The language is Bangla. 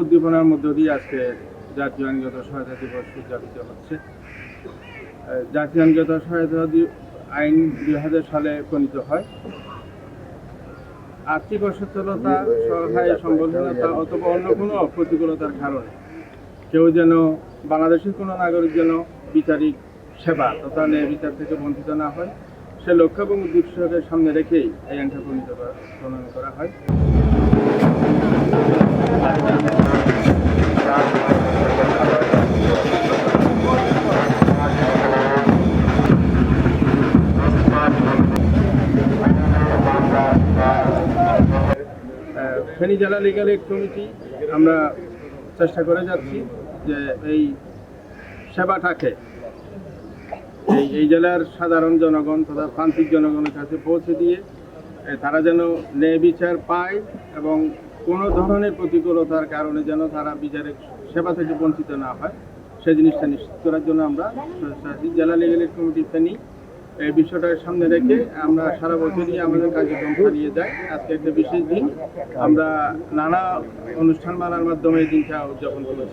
উদ্দীপনার মধ্য দিয়ে আজকে জাতীয় আইনগত সহায়তা দিবস উদযাপিত হচ্ছে। জাতীয় আইনগত সহায়তা আইন দুই হাজার সালে প্রণীত হয়। আর্থিক অসচ্ছলতা, সহায় সম্বলহীনতা অথবা অন্য কোনো প্রতিকূলতার কারণে কেউ যেন বাংলাদেশের কোনো নাগরিক যেন বিচারিক সেবা তথা ন্যায় বিচার থেকে বঞ্চিত না হয়। সে লক্ষ্য এবং উদ্দেশ্যকে সামনে রেখেই এই আইনটা প্রণীত প্রণয়ন করা হয়। ফেনী জেলা লিগাল এইড কমিটি আমরা চেষ্টা করে যাচ্ছি যে এই সেবাটাকে এই জেলার সাধারণ জনগণ তথা প্রান্তিক জনগণের কাছে পৌঁছে দিয়ে তারা যেন ন্যায় বিচার পায় এবং কোনো ধরনের প্রতিকূলতার কারণে যেন তারা বিচারের সেবা থেকে বঞ্চিত না হয় সেই জিনিসটা নিশ্চিত করার জন্য আমরা জেলা এইড কমিটি ফেনী এই বিষয়টাকে সামনে রেখে আমরা সারা বছরই আমাদের কার্যক্রম চালিয়ে যাই। আজকে একটা বিশেষ দিন, আমরা নানা অনুষ্ঠান মানার মাধ্যমে এই দিনটা উদযাপন করেছি।